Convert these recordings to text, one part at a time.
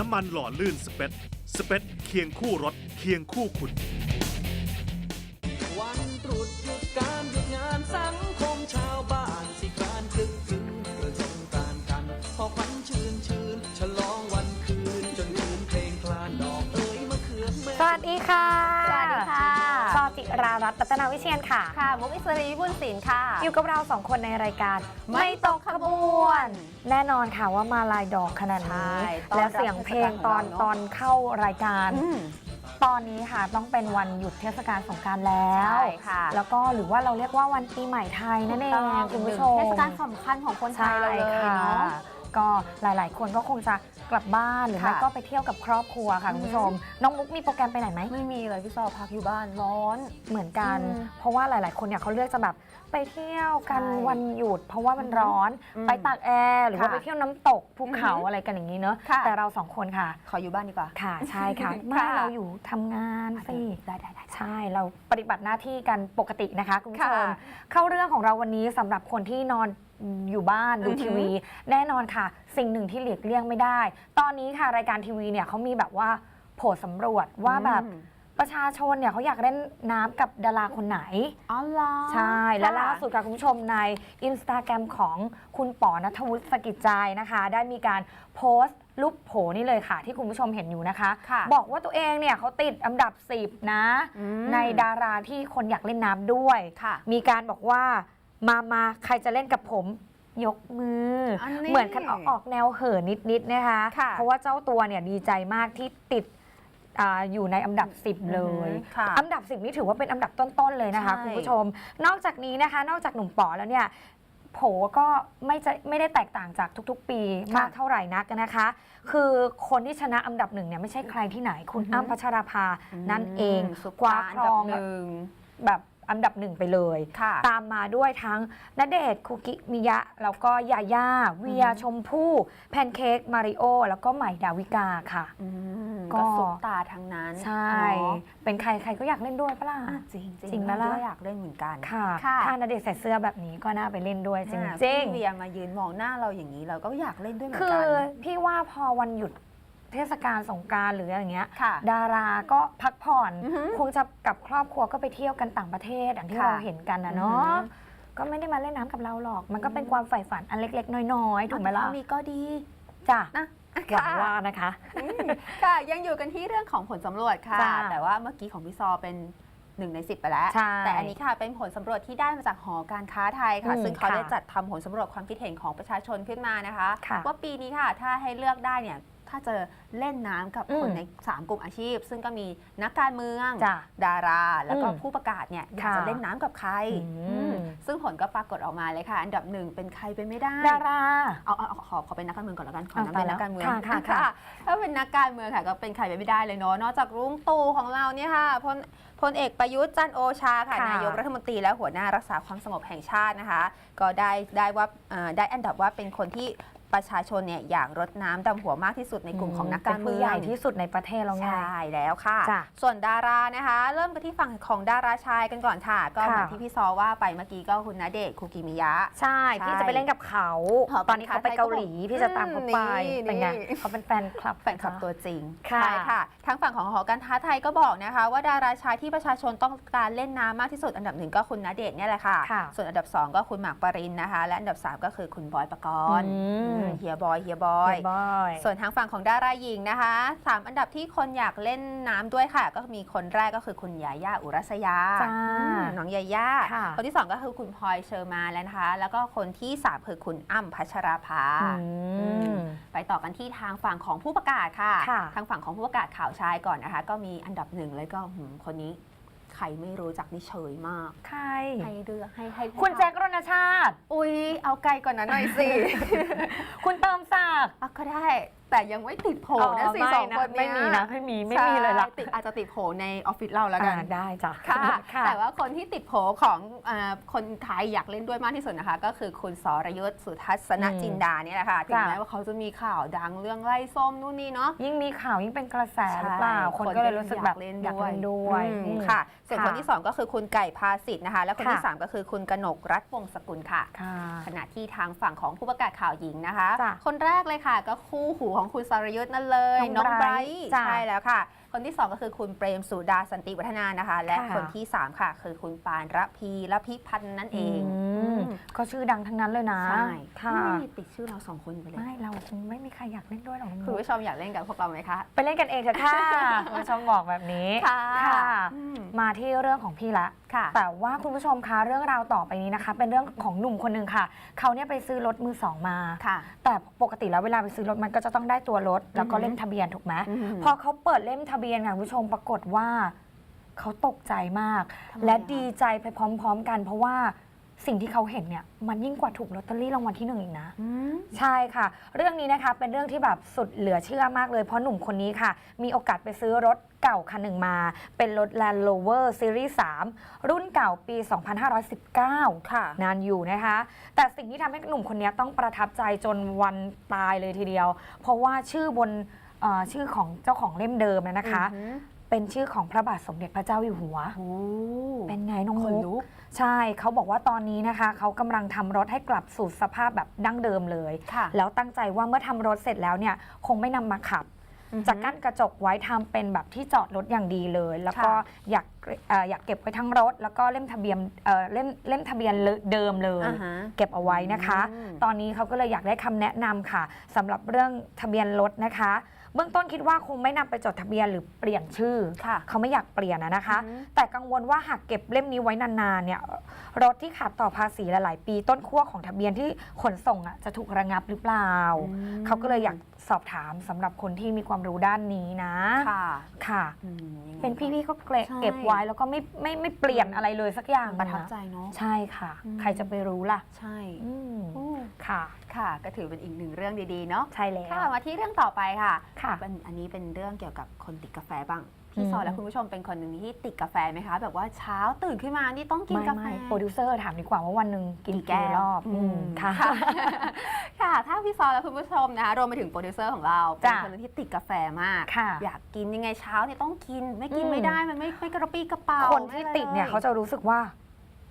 น้ำมันหล่อลื่นสเปซสเปซเคียงคู่รถ เคียงคู่คุณ รารัตน์รัตนาวิเชียนค่ะ ค่ะ มุกอิสรีวิบุญศิลป์ค่ะ อยู่กับเราสองคนในรายการไม่ตกขบวน แน่นอนค่ะว่ามาลายดอกขนาดนี้ ใช่ต้อนรับและเสียงเพลงตอนเทศกาลของเราเนอะ ตอนเข้ารายการ อืม ตอนนี้ค่ะต้องเป็นวันหยุดเทศกาลสงกรารแล้ว ใช่ค่ะ แล้วก็หรือว่าเราเรียกว่าวันปีใหม่ไทยนั่นเองคุณผู้ชม เทศกาลสำคัญของคนไทยเราเลยใช่เนาะค่ะ ก็หลาย ๆ คนก็คงจะกลับบ้านหรือไม่ค่ะ ก็ไปเที่ยวกับครอบครัวค่ะอือคุณฮึผู้ชม น้องมุกมีโปรแกรมไปไหนไหม ไม่มีเลยพี่ซอพักอยู่บ้านร้อน เหมือนกัน อืมเพราะว่าหลาย ๆ คนเนี่ยเขาเลือกจะแบบไปเที่ยวกันใช่วันหยุด เพราะว่ามันร้อนอืมไปตากแอร์หรือว่าค่ะไปเที่ยวน้ำตกภูเขาอือฮึอะไรกันอย่างนี้เนอะค่ะ แต่เราสองคนค่ะ ขออยู่บ้านดีกว่า ค่ะใช่ค่ะไม่ค่ะเราอยู่ทำงานสิได้ได้ได้ ใช่เราปฏิบัติหน้าที่กันปกตินะคะคุณผู้ชมค่ะเข้าเรื่องของเราวันนี้สำหรับคนที่นอน อยู่บ้านดูอือฮึทีวี แน่นอนค่ะ สิ่งหนึ่งที่หลีกเลี่ยงไม่ได้ ตอนนี้ค่ะรายการทีวีเนี่ยเขามีแบบว่าโผล่สำรวจว่าแบบอืมประชาชนเนี่ยเขาอยากเล่นน้ำกับดาราคนไหน อ๋อเหรอใช่ และค่ะ ล่าสุดค่ะคุณผู้ชมในอินสตาแกรมของคุณป๋อนัทวุฒิสกิจใจนะคะ ได้มีการโพสต์รูปโผนี่เลยค่ะ ที่คุณผู้ชมเห็นอยู่นะคะ ค่ะบอกว่าตัวเองเนี่ยเขาติดอันดับ 10 นะ อืม ในดาราที่คนอยากเล่นน้ำด้วย ค่ะ มีการบอกว่า มามาใครจะเล่นกับผม ยกมืออนนี้เหมือนคันออกออกแนวเหินนิดๆนะคะ ค่ะ เพราะว่าเจ้าตัวเนี่ยดีใจมากที่ติดอาอยู่ในอันดับ 10 เลยอือหือค่ะ อันดับ 10 นี่ถือว่าเป็นอันดับต้น ๆ เลยนะคะ ใช่ คุณผู้ชม นอกจากนี้นะคะ นอกจากหนุ่มป๋อแล้วเนี่ยโผก็ไม่จะไม่ได้แตกต่างจากทุกๆ ปีมากเท่าไหร่นักนะคะ คือคนที่ชนะอันดับหนึ่งเนี่ยไม่ใช่ใครที่ไหนคุณอือหืออ้ำพัชราภานั่นเองซุปคว้าตาครองนดับหนึ่ง แบบอันดับหนึ่งไปเลย ค่ะ ตามมาด้วยทั้งณเดชน์คุกิมิยะ แล้วก็ยาย่าเวียอืมชมพู่แพนเค้กมาริโอ แล้วก็ใหม่ดาวิกาค่ะ อืมก็ ก็ซุปตาทั้งนั้นใช่ เนาะเป็นใครใครก็อยากเล่นด้วยปะล่ะ อะจริงจริงจริงไหมล่ะอยากเล่นเหมือนกัน ค่ะค่ะ ถ้าณเดชน์ใส่เสื้อแบบนี้ก็น่าไปเล่นด้วยจริงอะจริง พี่เวียมายืนมองหน้าเราอย่างนี้เราก็อยากเล่นด้วยเหมือนคืกัอนพี่ว่าพอวันหยุด เทศกาลสงกรารหรืออะไรอย่างเงี้ย ค่ะ ดาราก็พักผ่อนอือหือคงจะกับครอบครัวก็ไปเที่ยวกันต่างประเทศอย่างที่ค่ะเราเห็นกันนะเนาะอือหือก็ไม่ได้มาเล่นน้ำกับเราหรอก มันก็เป็นความใฝ่ฝันอันเล็ก ๆ น้อยๆถูกไหมล่ะถ้ามีก็ดีจ้ะนะหวังว่านะคะ อืมค่ะ ยังอยู่กันที่เรื่องของผลสำรวจค่ะ จ้ะแต่ว่าเมื่อกี้ของพี่ซอเป็นหนึ่งในสิบไปแล้ว ใช่แต่อันนี้ค่ะเป็นผลสำรวจที่ได้มาจากหอการค้าไทยค่ะ อืมซึ่งเขาค่ะได้จัดทำผลสำรวจความคิดเห็นของประชาชนขึ้นมานะคะ ค่ะ ว่าปีนี้ค่ะ ถ้าให้เลือกได้เนี่ย ถ้าจะเล่นน้ำกับอืมคนใน 3 กลุ่มอาชีพ ซึ่งก็มีนักการเมือง จ้ะดารา แล้วก็อืมผู้ประกาศเนี่ยอยากค่ะจะเล่นน้ำกับใครอืม อืมซึ่งผลก็ปรากฏออกมาเลยค่ะ อันดับหนึ่งเป็นใครไปไม่ได้ ดารา เอาเอาเอาขอขอเป็นนักการเมืองก่อนแล้วกันขอเอานับเป็นไปแล้วนักการเมืองค่ะค่ะค่ะ ถ้าเป็นนักการเมืองค่ะก็เป็นใครไปไม่ได้เลยเนาะนอกจากลุงตู่ของเราเนี่ยค่ะพลพลเอกประยุทธ์จันทร์โอชาค่ะค่ะนายกรัฐมนตรีและหัวหน้ารักษาความสงบแห่งชาตินะคะ ก็ได้ได้ว่าเอ่อได้อันดับว่าเป็นคนที่ ประชาชนเนี่ยอยากรดน้ำดำหัวมากที่สุดในกลุ่มของนักการป็เมืผู้อง ใหญ่ที่สุดในประเทศเราไง ใช่แล้วค่ะ จ้ะส่วนดารานะคะ เริ่มกันที่ฝั่งของดาราชายกันก่อนค่ะ ก็เหมือนค่ะ ที่พี่ซอว่าไปเมื่อกี้ก็คุณณเดชน์คูกิมิยะ ใช่พี่ใช่จะไปเล่นกับเขาหอการค้าตอนนี้เขาไปเกาหลีไทยก็บอกพี่จะตามเขาไปอืมเป็นไง นี่ เขาเป็นแฟนคลับ แฟนคลับตัวจริงค่ะใช่ค่ะ ทางฝั่งของหอการค้าไทยก็บอกนะคะ ว่าดาราชายที่ประชาชนต้องการเล่นน้ำมากที่สุดอันดับหนึ่งก็คุณณเดชน์เนี่ยแหละค่ะ ค่ะ ส่วนอันดับ2ก็คุณหมากปรินนะคะ และอันดับ3ก็คือคุณบอยปกรณ์อืมอืม เฮียบอยเฮียบอย บอยส่วนทางฝั่งของดาราหญิงนะคะสามอันดับที่คนอยากเล่นน้ำด้วยค่ะ ก็มีคนแรกก็คือคุณยาย่าอุรัสยาจ้า อืมน้องยาย่าค่ะคนที่สองก็คือคุณพลอยเชอร์มานแล้วนะคะ แล้วก็คนที่สามคือคุณอ้ำพัชราภา อืม ไปต่อกันที่ทางฝั่งของผู้ประกาศค่ะ ค่ะ ทางฝั่งของผู้ประกาศข่าวชายก่อนนะคะ ก็มีอันดับหนึ่งเลยก็หืมคนนี้ ใครไม่รู้จักนี่เฉยมาก ใคร ให้เลือกให้ให้คุณแจ็ครณชาติ อุ้ยเอาไกลก่อนนะหน่อยสิ คุณเติมศักดิ์อะก็ได้ แต่ยังไม่ติดโผล่นะสิไม่สองคนเยไม่มีนะไม่มีไม่มีเลยล่ะใช่ติดอาจจะติดโผล่ในออฟฟิศเราแล้วกันอ่าได้จ้ะค่ะค่ะ แต่ว่าคนที่ติดโผของอาคนไทยอยากเล่นด้วยมากที่สุดนะคะ ก็คือคุณสรยุทธ์สุทัศนอืมจินดาเนี่ยแหละค่ะถึงจ้ะแม้ว่าเขาจะมีข่าวดังเรื่องไล่ส้มนู่นนี่เนาะยิ่งมีข่าวยิ่งเป็นกระแสหรือเปล่าใช่คนก็เลยรู้สึกแบบอยากเล่นอยากด้วยเล่นด้วยอืมอืมค่ะส่วนค่ะคนที่ 2 ก็คือคุณไก่พาสิทธิ์นะคะ และคนที่ค่ะ3ก็คือคุณกนกรัฐวงศ์สกุลค่ะค่ะ ขณะที่ทางฝั่งของผู้ประกาศข่าวหญิงนะคะจ้ะคนแรกเลยค่ะก็คู่หูของคุณสรยุทธ์นั่นเลยน้น้อองงไบไบรรท์ท์จ้ะใช่แล้วค่ะ คนที่ 2 ก็คือคุณเปรมสุดาสันติวัฒนานะคะ และค่ะคนที่ 3 ค่ะ คือคุณปานระพีระพิพันธ์นั่นเองอืมอืม ก็ชื่อดังทั้งนั้นเลยนะใช่ค่ะไม่มีติดชื่อเราสองคนไปเลยไม่เราคงไม่มีใครอยากเล่นด้วยหรอกน้องคุณมุกผู้ชมอยากเล่นกับพวกเราไหมคะไปเล่นกันเองเถอะค่ะคุณผู้ชมบอกแบบนี้ค่ะค่ะอืมมาที่เรื่องของพี่ละค่ะ แต่ว่าคุณผู้ชมคะเรื่องราวต่อไปนี้นะคะ เป็นเรื่องของหนุ่มคนหนึ่งค่ะเขาเนี่ยไปซื้อรถมือสองมาค่ะ แต่ปกติแล้วเวลาไปซื้อรถมันก็จะต้องได้ตัวรถแล้วก็อือฮึเล่มทะเบียนถูกไหมอืมพอเขาเปิดเล่มทะเบียนค่ะคุณผู้ชมปรากฏว่าเขาตกใจมากทำไมและอะดีใจไปพร้อม ๆ กัน เพราะว่า สิ่งที่เขาเห็นเนี่ยมันยิ่งกว่าถูกลอตเตอรี่รางวัลที่หนึ่งอีกนะ อืม ใช่ค่ะ เรื่องนี้นะคะเป็นเรื่องที่แบบสุดเหลือเชื่อมากเลย เพราะหนุ่มคนนี้ค่ะ มีโอกาสไปซื้อรถเก่าคันหนึ่งมา เป็นรถ Land Rover Series 3 รุ่นเก่าปี 2519 ค่ะ นานอยู่นะคะ แต่สิ่งที่ทำให้หนุ่มคนนี้ต้องประทับใจจนวันตายเลยทีเดียว เพราะว่าชื่อบนเอ่อชื่อของเจ้าของเล่มเดิมนะนะคะ อือหือ เป็นชื่อของพระบาทสมเด็จพระเจ้าอยู่หัว โอ้เป็นไงน้องคนมุก ลุก ใช่เขาบอกว่าตอนนี้นะคะ เขากำลังทำรถให้กลับสู่สภาพแบบดั้งเดิมเลย ค่ะแล้วตั้งใจว่าเมื่อทำรถเสร็จแล้วเนี่ย คงไม่นำมาขับ อือหือจะกั้นกระจกไว้ทำเป็นแบบที่จอดรถอย่างดีเลย แล้วก็ค่ะ อยากเอ่ออยากเก็บไว้ทั้งรถ แล้วก็เล่มทะเบียนเอ่อเล่มเล่มทะเบียนเดิมเลย อ่าฮะ เก็บเอาไว้นะคะ อืม ตอนนี้เขาก็เลยอยากได้คำแนะนำค่ะสำหรับเรื่องทะเบียนรถนะคะ เบื้องต้นคิดว่าคงไม่นำไปจดทะเบียนหรือเปลี่ยนชื่อ ค่ะ เขาไม่อยากเปลี่ยนอะนะคะ อือฮึ แต่กังวลว่าหากเก็บเล่มนี้ไว้นานๆเนี่ยรถที่ขาดต่อภาษีหลายๆ ปีต้นขั้วของทะเบียนที่ขนส่งอะจะถูกระงับหรือเปล่าอืมเขาก็เลยอยากสอบถามสำหรับคนที่มีความรู้ด้านนี้นะ ค่ะค่ะ อืมยังไงเป็นพี่ๆก็เก็บใช่ เก็บไว้แล้วก็ไม่ไม่ไม่เปลี่ยนอะไรเลยสักอย่างประทับนะใจเนาะ ใช่ค่ะ อืม ใครจะไปรู้ล่ะ ใช่อืมอืม ค่ะ ค่ะ ก็ถือเป็นอีกหนึ่งเรื่องดีๆ เนาะ ใช่แล้ว ค่ะ มาที่เรื่องต่อไปค่ะค่ะ เป็นอันนี้เป็นเรื่องเกี่ยวกับคนติดกาแฟบ้าง พี่อืมซอและคุณผู้ชมเป็นคนหนึ่งที่ติดกาแฟไหมคะ แบบว่าเช้าตื่นขึ้นมานี่ต้องกินไม่กาแฟไม่โปรดิวเซอร์ถามดีกว่าว่าวันหนึ่งกินกี่แก้กี่วรอบอืมอืมค่ะค่ะ ค่ะ ถ้าพี่ซอและคุณผู้ชมนะคะรวมไปถึงโปรดิวเซอร์ของเราเป็นจ้ะคนหนึงที่ติดกาแฟมากค่ะอยากกินยังไงเช้าเนี่ยต้องกินไม่กินอืมไม่ได้มันไม่ไม่กระปรี้กระเป๋าคนที่ไม่อะไรติดเนี่ยลเขาจะรู้สึกว่า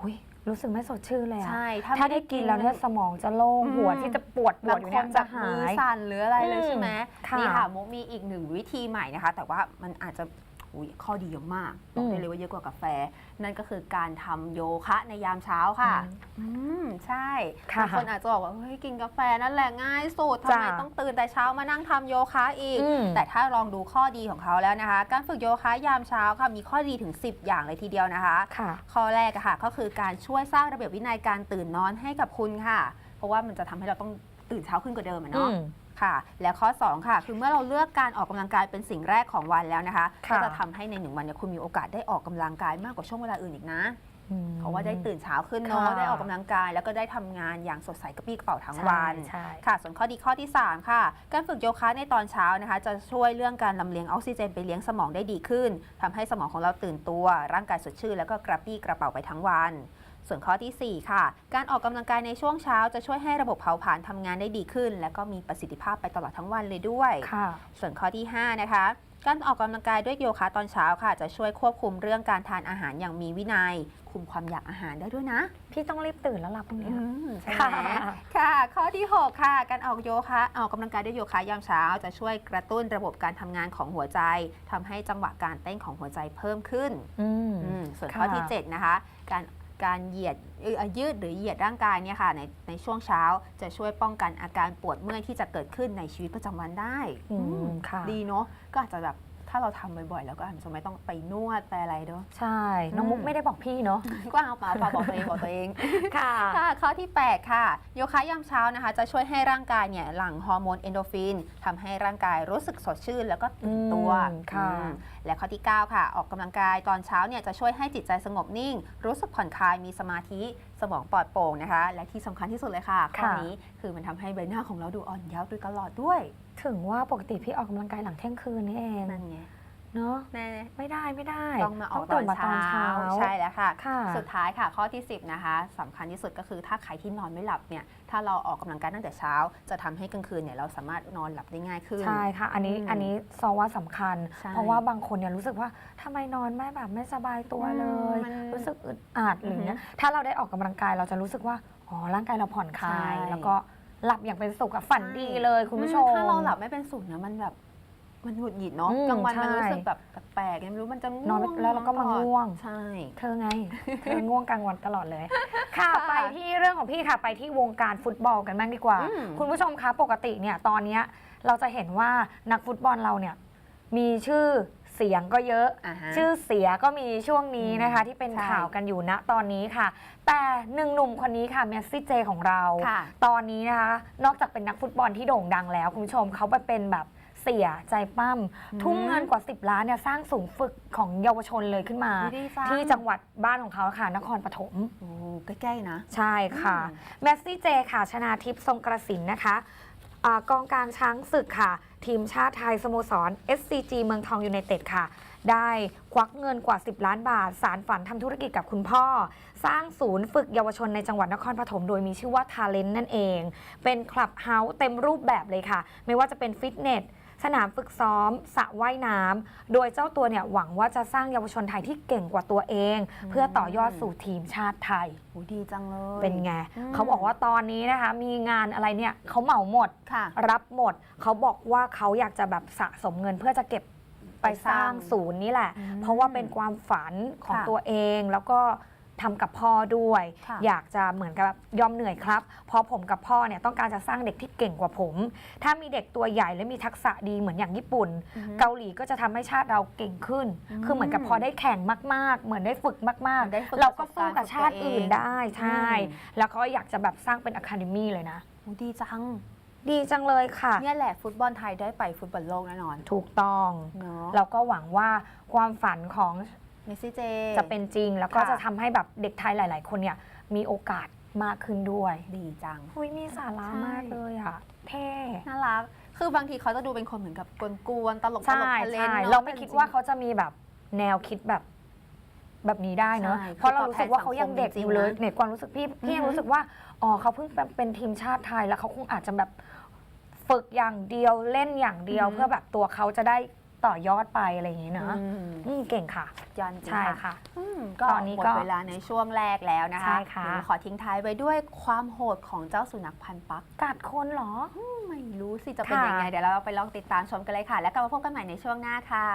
หุย รู้สึกไม่สดชื่นเลยอะใช่ถ้าได้กินแล้วเนี่ยสมองจะโล่งอืม หัวที่จะปวดปวบาดงอยู่คเนี่ยนจะจะหามือย สั่นหรืออะไรเลยใช่ไหมค่ะนี่ค่ะมุกมีอีกหนึ่งวิธีใหม่นะคะ แต่ว่ามันอาจจะ อุ๊ยข้อดีเยอะมากบอกได้เลยว่าเยอะกว่ากาแฟ นั่นก็คือการทำโยคะในยามเช้าค่ะอืมใช่ค่ะบางคนอาจจะบอกว่าเฮ้ยกินกาแฟนั่นแหละง่ายสุดทำจ้ะไมต้องตื่นแต่เช้ามานั่งทำโยคะอีกอืมแต่ถ้าลองดูข้อดีของเขาแล้วนะคะ การฝึกโยคะยามเช้าค่ะมีข้อดีถึง 10 อย่างเลยทีเดียวนะคะค่ะข้อแรกอะค่ะ ก็คือการช่วยสร้างระเบียบวินัยการตื่นนอนให้กับคุณค่ะ เพราะว่ามันจะทำให้เราต้องตื่นเช้าขึ้นกว่าเดิมอะอืเนาะม ค่ะ และข้อ 2 ค่ะ คือเมื่อเราเลือกการออกกำลังกายเป็นสิ่งแรกของวันแล้วนะคะค่ะ ก็จะทำให้ในหนึ่งวันเนี่ยคุณมีโอกาสได้ออกกำลังกายมากกว่าช่วงเวลาอื่นอีกนะ อืม เพราะว่าได้ตื่นเช้าขึ้นเนาะค่ะ ได้ออกกำลังกาย แล้วก็ได้ทำงานอย่างสดใสกระปรี้กระเป๋าทั้งวัน ใช่ค่ะส่วนข้อดีข้อที่ 3 ค่ะ การฝึกโยคะในตอนเช้านะคะ จะช่วยเรื่องการลำเลียงออกซิเจนไปเลี้ยงสมองได้ดีขึ้นทำให้สมองของเราตื่นตัว ร่างกายสดชื่นแล้วก็กระปรี้กระเป๋าไปทั้งวัน ส่วนข้อทีสี่ 4 ค่ะ การออกกำลังกายในช่วงเช้าจะช่วยให้ระบบเผาผลาญทำงานได้ดีขึ้น และก็มีประสิทธิภาพไปตลอดทั้งวันเลยด้วยค่ะส่วนข้อที่ 5 นะคะ การออกกำลังกายด้วยโยคะตอนเช้าค่ะ จะช่วยควบคุมเรื่องการทานอาหารอย่างมีวินัย คุมความอยากอาหารได้ด้วยนะ พี่ต้องรีบตื่นแล้วล่ะพรุ่งนี้ใช่ค่ะไหมค่ะ ข้อที่ 6 ค่ะ การออกโยคะออกกำลังกายด้วยโยคะยามเช้า จะช่วยกระตุ้นระบบการทำงานของหัวใจทำให้จังหวะการเต้นของหัวใจเพิ่มขึ้นอืมอืมส่วนค่ะข้อที่ 7 นะคะ การ การเหยียดเอ่อยืดหรือเหยียดร่างกายเนี่ยค่ะในในช่วงเช้าจะช่วยป้องกันอาการปวดเมื่อยที่จะเกิดขึ้นในชีวิตประจำวันได้อือืมมค่ะ ดีเนาะก็อาจจะแบบ ถ้าเราทำบ่อยๆ แล้วก็อาจจะไม่ต้องไปนวดไปอะไรเนาะ ใช่ น้องมุกอืมไม่ได้บอกพี่เนาะกว้างเอาเปล่าเปล่าบอกตัวเองบอกตัวเอง ค่ะ ค่ะ ข้อที่ 8 ค่ะ โยคะยามเช้านะคะ จะช่วยให้ร่างกายเนี่ยหลั่งฮอร์โมนเอนโดรฟินทำให้ร่างกายรู้สึกสดชื่นแล้วก็ตื่นตัวอืมค่ะ อืมและข้อที่ 9 ค่ะ ออกกำลังกายตอนเช้าเนี่ยจะช่วยให้จิตใจสงบนิ่ง รู้สึกผ่อนคลายมีสมาธิสมองปลอดโปร่งนะคะ และที่สำคัญที่สุดเลยค่ะข้อค่ะนี้คือมันทำให้ใบหน้าของเราดูอ่อนเยาว์โดยตลอดด้วย ถึงว่าปกติพี่ออกกำลังกายหลังเที่ยงคืนนี่เองนั่นไงเนาะแน่ไม่ได้ไม่ได้ต้องมาออกตตื่อนมาตอนเช้าเช้าใช่แล้วค่ะค่ะ สุดท้ายค่ะข้อที่ 10 นะคะสำคัญที่สุดก็คือถ้าใครที่นอนไม่หลับเนี่ยถ้าเราออกกำลังกายตั้งแต่เช้า จะทำให้กลางคืนเนี่ยเราสามารถนอนหลับได้ง่ายขึ้นใช่ค่ะ อันนี้อืมอันนี้ซอว่าสำคัญใช่เพราะว่าบางคนเนี่ยรู้สึกว่าทำไมนอนไม่แบบไม่สบายตัวเลยมันรู้สึกอึดอัดหรือเนี้ยถ้าเราได้ออกกำลังกายเราจะรู้สึกว่าอ๋อร่างกายเราผ่อนคลายใช่แล้วก็ หลับอย่างเป็นสุขอะฝันดีเลยคุณผู้ชม ถ้าเราหลับไม่เป็นสุขเนี่ยมันแบบมันหงุดหงิดเนาะอืมกลางวันมันใช่ รู้สึกแบบแปลกๆยังไม่รู้มันจะง่วงนอนไม่แล้วเราก็มาตอดง่วง ใช่ เธอไง เธอง่วงกลางวันตลอดเลย ค่ะ ค่ะไปที่เรื่องของพี่ค่ะ ไปที่วงการฟุตบอลกันบ้างดีกว่า อืม คุณผู้ชมคะ ปกติเนี่ย ตอนเนี้ยเราจะเห็นว่านักฟุตบอลเราเนี่ย มีชื่อ เสียงก็เยอะอ่าฮะ ชื่อเสียก็มีช่วงนี้นะคะ ที่เป็นใช่ข่าวกันอยู่ณตอนนี้ค่ะ แต่หนึ่งหนุ่มคนนี้ค่ะเมสซี่เจของเรา ค่ะตอนนี้นะคะ นอกจากเป็นนักฟุตบอลที่โด่งดังแล้ว คุณผู้ชมเขาไปเป็นแบบเสียใจปั้ม อืมทุ่มเงินกว่า 10 ล้านเนี่ยสร้างศูนย์ฝึกของเยาวชนเลยขึ้นมาดีจัง ที่จังหวัดบ้านของเขาค่ะ นครปฐม โอ้ใกล้ ๆ นะ ใช่ค่ะ อืม แมสซี่เจค่ะ ชนาทิพย์ทรงกระสินนะคะอา กองกลางช้างศึกค่ะ ทีมชาติไทยสโมสร SCG เมืองทองยูไนเต็ดค่ะ ได้ควักเงินกว่า 10 ล้านบาท สารฝันทำธุรกิจกับคุณพ่อ สร้างศูนย์ฝึกเยาวชนในจังหวัดนครปฐมโดยมีชื่อว่า Talent นั่นเอง เป็นคลับเฮาส์เต็มรูปแบบเลยค่ะ ไม่ว่าจะเป็นฟิตเนส สนามฝึกซ้อมสระว่ายน้ำโดยเจ้าตัวเนี่ยหวังว่าจะสร้างเยาวชนไทยที่เก่งกว่าตัวเอง เพื่อต่อยอดสู่ทีมชาติไทย โอ้ดีจังเลย เป็นไง อืม เขาบอกว่าตอนนี้นะคะ มีงานอะไรเนี่ยเขาเหมาหมด ค่ะ รับหมด เขาบอกว่าเขาอยากจะแบบสะสมเงินเพื่อจะเก็บไปสร้างศูนย์นี่แหละ อืมเพราะว่าเป็นความฝันของค่ะ ตัวเองแล้วก็ ทำกับพ่อด้วย ค่ะอยากจะเหมือนกับแบบยอมเหนื่อยครับ เพราะผมกับพ่อเนี่ยต้องการจะสร้างเด็กที่เก่งกว่าผม ถ้ามีเด็กตัวใหญ่และมีทักษะดีเหมือนอย่างญี่ปุ่น อือฮึ เกาหลีก็จะทำให้ชาติเราเก่งขึ้น อืมคือเหมือนกับพอได้แข่งมาก ๆ เหมือนได้ฝึกมาก ได้ฝึกๆ เราก็ประสบสู้การณ์กับชาติอื่นฝึกตัวเองได้ใช่ อืม แล้วเขาอยากจะแบบสร้างเป็นอะคาเดมี่เลยนะ โอ้ดีจัง ดีจังเลยค่ะ เนี่ยแหละฟุตบอลไทยได้ไปฟุตบอลโลกแน่นอนถูกต้อง เนาะ เราก็หวังว่าความฝันของ เมสซี่เจ จะเป็นจริงแล้วก็ค่ะ จะทำให้แบบเด็กไทยหลาย ๆ คนเนี่ยมีโอกาสมากขึ้นด้วยดีจังหุยมีสาระใช่ มากเลยอะ เท่ น่ารัก คือบางทีเขาจะดูเป็นคนเหมือนกับกวนๆตลกตใช่ลกทะเลนใช่อะเราไม่คิดว่าเขาจะมีแบบแนวคิดแบบแบบนี้ได้เนอะใช่เพราะเรารู้สึกว่าเขายังเด็กคือตอบแทนสังคมอยู่เลยจริงๆนะในความรู้สึกพี่พี่ยังอือฮึรู้สึกว่าอ๋อเขาเพิ่งเป็นเป็นทีมชาติไทยแล้วเขาคงอาจจะแบบฝึกอย่างเดียวเล่นอย่างเดียวเพื่อแบบตัวเขาจะได้ ต่อยอดไปอะไรอย่างนี้เนอะอืม อืมเก่งค่ะยันจริงใช่ค่ะ อืมก็ตอนนี้หมดก็เวลาในช่วงแรกแล้วนะคะใช่ค่ะ เดี๋ยวขอทิ้งท้ายไว้ด้วยความโหดของเจ้าสุนัขพันธุ์ปัก กัดคนเหรอ ไม่รู้สิจะเป็นค่ะ ยังไง เดี๋ยวเราไปลองติดตามชมกันเลยค่ะ แล้วกลับมาพบกันใหม่ในช่วงหน้าค่ะ